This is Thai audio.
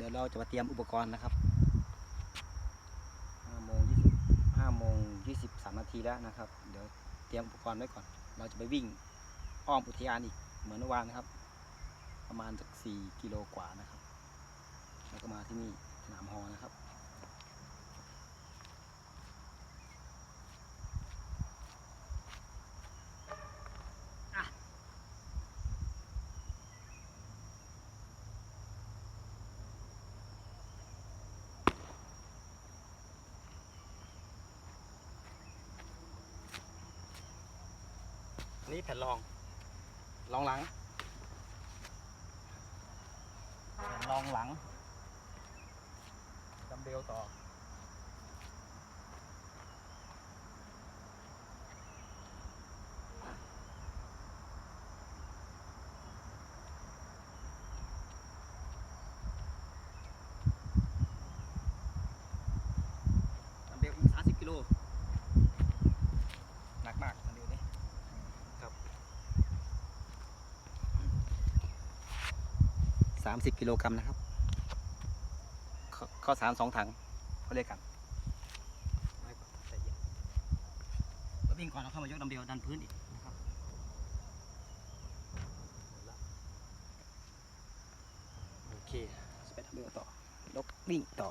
ดี๋ยวเราจะมาเตรียมอุปกรณ์นะครับห้าโมงยี่สิบห้าโมงยี่สิบสามนาทีแล้วนะครับ เดี๋ยวเตรียมอุปกรณ์ไว้ก่อน เราจะไปวิ่งอ้อมอุทยานอีกเหมือนเมื่อวานนะครับ ประมาณจากสี่กิโลกว่านะครับ แล้วก็มาที่นี่สนามฮอนะครับ นี้แผ่นรอง รองหลัง แผ่นรองหลังดัมเบลต่อ ดัมเบลอีก30กิโล หนักมากดัมเบลนี่ครับ 30 กิโลกรัมนะครับข้อข้าวสารสองถังเขาเรียกกันไว้ก่อนใจเย็นแล้ววิ่งก่อนเราเข้ามายกดัมเบลดันพื้นอีกนะครับโอเคสเปดดัมเบลต่อยกวิ่งต่อ